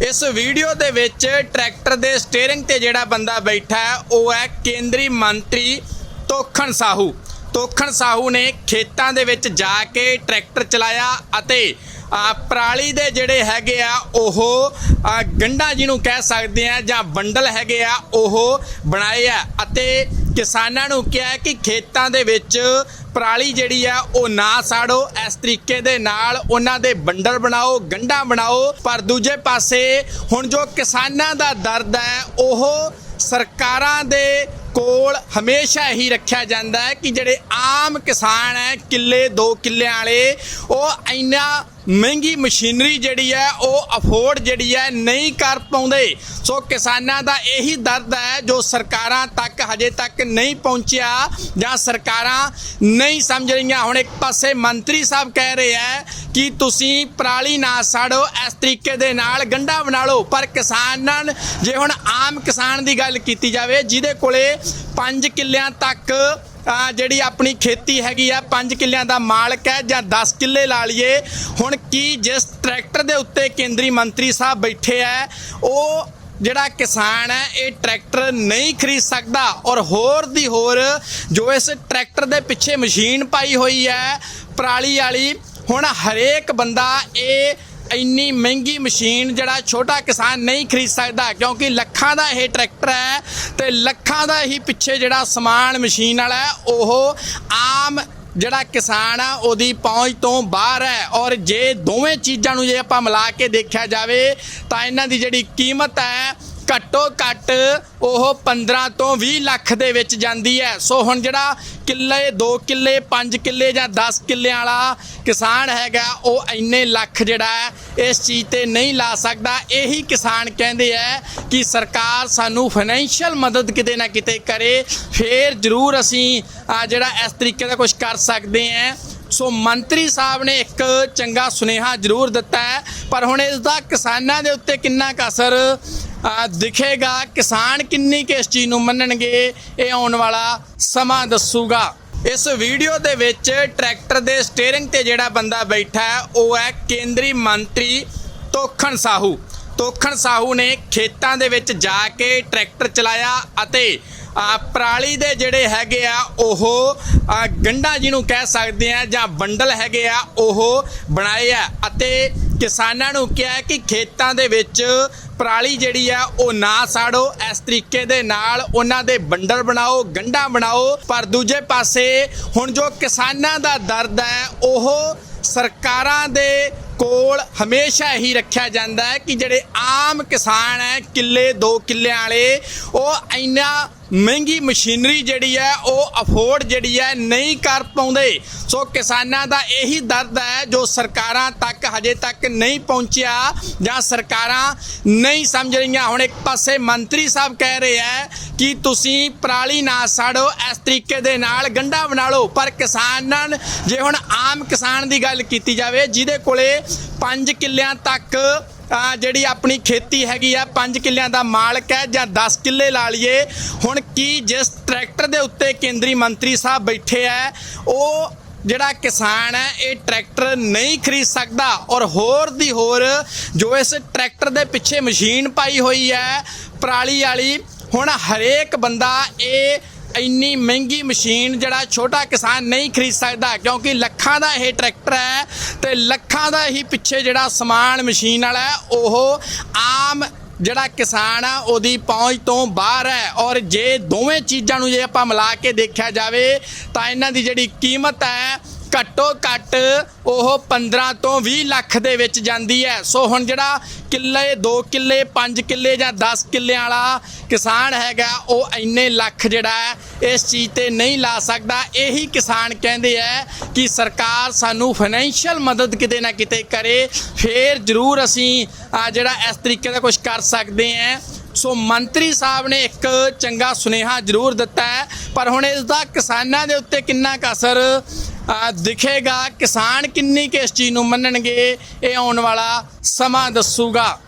ਇਸ ਵੀਡੀਓ ਦੇ ਵਿੱਚ ਟਰੈਕਟਰ ਦੇ ਸਟੀਅਰਿੰਗ ਤੇ ਜਿਹੜਾ ਬੰਦਾ ਬੈਠਾ ਹੈ ਉਹ ਹੈ ਕੇਂਦਰੀ ਮੰਤਰੀ ਤੋਖਣ ਸਾਹੂ। ਤੋਖਣ ਸਾਹੂ ਨੇ ਖੇਤਾਂ ਦੇ ਵਿੱਚ ਜਾ ਕੇ ਟਰੈਕਟਰ ਚਲਾਇਆ ਅਤੇ ਪਰਾਲੀ ਦੇ ਜਿਹੜੇ ਹੈਗੇ ਆ ਉਹ ਆ, ਗੰਢਾਂ ਜਿਹਨੂੰ ਕਹਿ ਸਕਦੇ ਆ ਜਾਂ ਬੰਡਲ ਹੈਗੇ ਆ ਉਹ ਬਣਾਏ ਆ ਅਤੇ ਕਿਸਾਨਾਂ ਨੂੰ ਕਿਹਾ ਕਿ ਖੇਤਾਂ ਦੇ ਵਿੱਚ ਪਰਾਲੀ ਜਿਹੜੀ ਆ, ਉਹ ਨਾ ਸਾੜੋ। ਇਸ ਤਰੀਕੇ ਦੇ ਨਾਲ ਉਹਨਾਂ ਦੇ ਬੰਡਲ ਬਣਾਓ, ਗੰਢਾਂ ਬਣਾਓ। ਪਰ ਦੂਜੇ ਪਾਸੇ ਹੁਣ ਜੋ ਕਿਸਾਨਾਂ ਦਾ ਦਰਦ ਹੈ, ਉਹ ਸਰਕਾਰਾਂ ਦੇ ਕੋਲ ਹਮੇਸ਼ਾ ਹੀ ਰੱਖਿਆ ਜਾਂਦਾ ਹੈ ਕਿ ਜਿਹੜੇ ਆਮ ਕਿਸਾਨ ਹੈ, ਕਿੱਲੇ 2 ਕਿੱਲਿਆਂ ਵਾਲੇ, ਉਹ ਇੰਨਾ ਮਹਿੰਗੀ ਮਸ਼ੀਨਰੀ ਜਿਹੜੀ ਹੈ, ਉਹ ਅਫੋਰਡ ਜਿਹੜੀ ਹੈ, ਨਹੀਂ ਕਰ ਪਾਉਂਦੇ। ਸੋ ਕਿਸਾਨਾਂ ਦਾ ਇਹੀ ਦਰਦ ਹੈ, ਜੋ ਸਰਕਾਰਾਂ ਤੱਕ ਹਜੇ ਤੱਕ ਨਹੀਂ ਪਹੁੰਚਿਆ ਜਾਂ ਸਰਕਾਰਾਂ ਨਹੀਂ ਸਮਝ ਰਹੀਆਂ। ਹੁਣ ਇੱਕ ਪਾਸੇ ਮੰਤਰੀ ਸਾਹਿਬ ਕਹਿ ਰਹੇ ਹੈ ਕਿ ਤੁਸੀਂ ਪਰਾਲੀ ਨਾ ਸਾੜੋ, ਇਸ ਤਰੀਕੇ ਦੇ ਨਾਲ ਗੰਢਾ ਬਣਾ ਲਓ। ਪਰ ਕਿਸਾਨਾਂ ਜੇ ਹੁਣ ਆਮ ਕਿਸਾਨ ਦੀ ਗੱਲ ਕੀਤੀ ਜਾਵੇ, ਜਿਹਦੇ ਕੋਲੇ 5 ਕਿੱਲਿਆਂ ਤੱਕ ਜਿਹੜੀ ਆਪਣੀ ਖੇਤੀ ਹੈਗੀ ਆ 5 ਕਿੱਲਿਆਂ ਦਾ ਮਾਲਕ ਹੈ ਜਾਂ 10 ਕਿੱਲੇ ਲਾ ਲਈਏ, ਹੁਣ ਕੀ ਜਿਸ ਟਰੈਕਟਰ ਦੇ ਉੱਤੇ ਕੇਂਦਰੀ ਮੰਤਰੀ ਸਾਹਿਬ ਬੈਠੇ ਆ, ਉਹ ਜਿਹੜਾ ਕਿਸਾਨ ਹੈ, ਇਹ ਟਰੈਕਟਰ ਨਹੀਂ ਖਰੀਦ ਸਕਦਾ ਔਰ ਹੋਰ ਦੀ ਹੋਰ ਜੋ ਇਸ ਟਰੈਕਟਰ ਦੇ ਪਿੱਛੇ ਮਸ਼ੀਨ ਪਾਈ ਹੋਈ ਹੈ, ਪਰਾਲੀ ਵਾਲੀ, ਹੁਣ ਹਰੇਕ ਬੰਦਾ ਇਹ ਇੰਨੀ ਮਹਿੰਗੀ ਮਸ਼ੀਨ ਜਿਹੜਾ ਛੋਟਾ ਕਿਸਾਨ ਨਹੀਂ ਖਰੀਦ ਸਕਦਾ, ਕਿਉਂਕਿ ਲੱਖਾਂ ਦਾ ਇਹ ਟਰੈਕਟਰ ਹੈ ਤੇ ਲੱਖਾਂ ਦਾ ਹੀ ਪਿੱਛੇ ਜਿਹੜਾ ਸਮਾਨ ਮਸ਼ੀਨ ਵਾਲਾ ਉਹ ਆਮ ਜਿਹੜਾ ਕਿਸਾਨ ਆ, ਉਹਦੀ ਪਹੁੰਚ ਤੋਂ ਬਾਹਰ ਹੈ। ਔਰ ਜੇ ਦੋਵੇਂ ਚੀਜ਼ਾਂ ਨੂੰ ਜੇ ਆਪਾਂ ਮਿਲਾ ਕੇ ਦੇਖਿਆ ਜਾਵੇ, ਤਾਂ ਇਹਨਾਂ ਦੀ ਜਿਹੜੀ ਕੀਮਤ ਹੈ ਘੱਟੋ ਘੱਟ ਉਹ 15 ਤੋਂ 20 ਲੱਖ ਦੇ ਵਿੱਚ ਜਾਂਦੀ ਹੈ। ਸੋ ਹੁਣ ਜਿਹੜਾ ਕਿੱਲੇ 2 ਕਿੱਲੇ 5 ਕਿੱਲੇ ਜਾਂ 10 ਕਿੱਲਿਆਂ ਵਾਲਾ ਕਿਸਾਨ ਹੈਗਾ, ਉਹ ਇੰਨੇ ਲੱਖ ਜਿਹੜਾ ਇਸ ਚੀਜ਼ ਤੇ ਨਹੀਂ ਲਾ ਸਕਦਾ। ਇਹੀ ਕਿਸਾਨ ਕਹਿੰਦੇ ਆ ਕਿ ਸਰਕਾਰ ਸਾਨੂੰ ਫਾਈਨੈਂਸ਼ੀਅਲ ਮਦਦ ਕਿਤੇ ਨਾ ਕਿਤੇ ਕਰੇ। ਫੇਰ ਜ਼ਰੂਰ ਅਸੀਂ ਜਿਹੜਾ ਇਸ ਤਰੀਕੇ ਦਾ ਕੁਝ ਕਰ ਸਕਦੇ ਹਾਂ ਸੋ ਮੰਤਰੀ ਸਾਹਿਬ ਨੇ ਇੱਕ ਚੰਗਾ ਸੁਨੇਹਾ ਜ਼ਰੂਰ ਦਿੱਤਾ ਹੈ। ਪਰ ਹੁਣ ਇਸ ਦਾ ਕਿਸਾਨਾਂ ਦੇ ਉੱਤੇ ਕਿੰਨਾ ਕੁ ਅਸਰ ਦਿਖੇਗਾ ਕਿਸਾਨ ਕਿੰਨੀ ਕਿ ਇਸ ਚੀਜ਼ ਨੂੰ ਮੰਨਣਗੇ ਇਹ ਆਉਣ ਵਾਲਾ ਸਮਾਂ ਦੱਸੂਗਾ। ਇਸ ਵੀਡੀਓ ਦੇ ਵਿੱਚ ਟਰੈਕਟਰ ਦੇ ਸਟੀਅਰਿੰਗ ਤੇ ਜਿਹੜਾ ਬੰਦਾ ਬੈਠਾ ਹੈ ਉਹ ਹੈ ਕੇਂਦਰੀ ਮੰਤਰੀ ਤੋਖਣ ਸਾਹੂ। ਤੋਖਣ ਸਾਹੂ ਨੇ ਖੇਤਾਂ ਦੇ ਵਿੱਚ ਜਾ ਕੇ ਟਰੈਕਟਰ ਚਲਾਇਆ ਅਤੇ ਪਰਾਲੀ ਦੇ ਜਿਹੜੇ ਹੈਗੇ ਆ ਉਹ ਆ, ਗੰਢਾਂ ਜਿਹਨੂੰ ਕਹਿ ਸਕਦੇ ਆ ਜਾਂ ਬੰਡਲ ਹੈਗੇ ਆ ਉਹ ਬਣਾਏ ਆ ਅਤੇ ਕਿਸਾਨਾਂ ਨੂੰ ਕਿਹਾ ਕਿ ਖੇਤਾਂ ਦੇ ਵਿੱਚ ਪਰਾਲੀ ਜਿਹੜੀ ਆ, ਉਹ ਨਾ ਸਾੜੋ। ਇਸ ਤਰੀਕੇ ਦੇ ਨਾਲ ਉਹਨਾਂ ਦੇ ਬੰਡਲ ਬਣਾਓ, ਗੰਢਾਂ ਬਣਾਓ। ਪਰ ਦੂਜੇ ਪਾਸੇ ਹੁਣ ਜੋ ਕਿਸਾਨਾਂ ਦਾ ਦਰਦ ਹੈ, ਉਹ ਸਰਕਾਰਾਂ ਦੇ ਕੋਲ ਹਮੇਸ਼ਾ ਹੀ ਰੱਖਿਆ ਜਾਂਦਾ ਹੈ ਕਿ ਜਿਹੜੇ ਆਮ ਕਿਸਾਨ ਹੈ, ਕਿੱਲੇ 2 ਕਿੱਲਿਆਂ ਵਾਲੇ, ਉਹ ਇੰਨਾ ਮਹਿੰਗੀ ਮਸ਼ੀਨਰੀ ਜਿਹੜੀ ਹੈ, ਉਹ ਅਫੋਰਡ ਜਿਹੜੀ ਹੈ ਨਹੀਂ ਕਰ ਪਾਉਂਦੇ। ਸੋ ਕਿਸਾਨਾਂ ਦਾ ਇਹੀ ਦਰਦ ਹੈ, ਜੋ ਸਰਕਾਰਾਂ ਤੱਕ ਹਜੇ ਤੱਕ ਨਹੀਂ ਪਹੁੰਚਿਆ ਜਾਂ ਸਰਕਾਰਾਂ ਨਹੀਂ ਸਮਝ ਰਹੀਆਂ। ਹੁਣ ਇੱਕ ਪਾਸੇ ਮੰਤਰੀ ਸਾਹਿਬ ਕਹਿ ਰਹੇ ਹੈ ਕਿ ਤੁਸੀਂ ਪਰਾਲੀ ਨਾ ਸਾੜੋ, ਇਸ ਤਰੀਕੇ ਦੇ ਨਾਲ ਗੰਢਾ ਬਣਾ ਲਓ। ਪਰ ਕਿਸਾਨਾਂ, ਜੇ ਹੁਣ ਆਮ ਕਿਸਾਨ ਦੀ ਗੱਲ ਕੀਤੀ ਜਾਵੇ, ਜਿਹਦੇ ਕੋਲੇ 5 ਕਿੱਲਿਆਂ ਤੱਕ ਆ ਜਿਹੜੀ ਆਪਣੀ ਖੇਤੀ ਹੈਗੀ ਆ 5 ਕਿੱਲਿਆਂ ਦਾ ਮਾਲਕ ਹੈ ਜਾਂ 10 ਕਿੱਲੇ ਲਾ ਲਈਏ। ਹੁਣ ਕੀ ਜਿਸ ਟਰੈਕਟਰ ਦੇ ਉੱਤੇ ਕੇਂਦਰੀ ਮੰਤਰੀ ਸਾਹਿਬ ਬੈਠੇ ਆ, ਉਹ ਜਿਹੜਾ ਕਿਸਾਨ ਹੈ, ਇਹ ਟਰੈਕਟਰ ਨਹੀਂ ਖਰੀਦ ਸਕਦਾ। ਔਰ ਹੋਰ ਦੀ ਹੋਰ, ਜੋ ਇਸ ਟਰੈਕਟਰ ਦੇ ਪਿੱਛੇ ਮਸ਼ੀਨ ਪਾਈ ਹੋਈ ਹੈ, ਪਰਾਲੀ ਵਾਲੀ, ਹੁਣ ਹਰੇਕ ਬੰਦਾ ਇਹ ਇੰਨੀ ਮਹਿੰਗੀ ਮਸ਼ੀਨ ਜਿਹੜਾ ਛੋਟਾ ਕਿਸਾਨ ਨਹੀਂ ਖਰੀਦ ਸਕਦਾ, ਕਿਉਂਕਿ ਲੱਖਾਂ ਦਾ ਇਹ ਟਰੈਕਟਰ ਹੈ ਤੇ ਲੱਖਾਂ ਦਾ ਹੀ ਪਿੱਛੇ ਜਿਹੜਾ ਸਮਾਨ ਮਸ਼ੀਨ ਵਾਲਾ ਉਹ ਆਮ ਜਿਹੜਾ ਕਿਸਾਨ ਆ, ਉਹਦੀ ਪਹੁੰਚ ਤੋਂ ਬਾਹਰ ਹੈ। ਔਰ ਜੇ ਦੋਵੇਂ ਚੀਜ਼ਾਂ ਨੂੰ ਜੇ ਆਪਾਂ ਮਿਲਾ ਕੇ ਦੇਖਿਆ ਜਾਵੇ, ਤਾਂ ਇਹਨਾਂ ਦੀ ਜਿਹੜੀ ਕੀਮਤ ਹੈ ਘੱਟੋ ਘੱਟ ਉਹ 15 ਤੋਂ 20 ਲੱਖ ਦੇ ਵਿੱਚ ਜਾਂਦੀ ਹੈ। ਸੋ ਹੁਣ ਜਿਹੜਾ ਕਿੱਲੇ 2 ਕਿੱਲੇ 5 ਕਿੱਲੇ ਜਾਂ 10 ਕਿੱਲਿਆਂ ਵਾਲਾ ਕਿਸਾਨ ਹੈਗਾ, ਉਹ ਇੰਨੇ ਲੱਖ ਜਿਹੜਾ ਇਸ ਚੀਜ਼ ਤੇ ਨਹੀਂ ਲਾ ਸਕਦਾ। ਇਹੀ ਕਿਸਾਨ ਕਹਿੰਦੇ ਆ ਕਿ ਸਰਕਾਰ ਸਾਨੂੰ ਫਾਈਨੈਂਸ਼ੀਅਲ ਮਦਦ ਕਿਤੇ ਨਾ ਕਿਤੇ ਕਰੇ। ਫੇਰ ਜ਼ਰੂਰ ਅਸੀਂ ਜਿਹੜਾ ਇਸ ਤਰੀਕੇ ਦਾ ਕੁਝ ਕਰ ਸਕਦੇ ਹਾਂ। ਸੋ ਮੰਤਰੀ ਸਾਹਿਬ ਨੇ ਇੱਕ ਚੰਗਾ ਸੁਨੇਹਾ ਜ਼ਰੂਰ ਦਿੱਤਾ ਹੈ। ਪਰ ਹੁਣ ਇਸ ਦਾ ਕਿਸਾਨਾਂ ਦੇ ਉੱਤੇ ਕਿੰਨਾ ਕੁ ਅਸਰ ਦਿਖੇਗਾ ਕਿਸਾਨ ਕਿੰਨੀ ਕਿ ਇਸ ਚੀਜ਼ ਨੂੰ ਮੰਨਣਗੇ ਇਹ ਆਉਣ ਵਾਲਾ ਸਮਾਂ ਦੱਸੂਗਾ।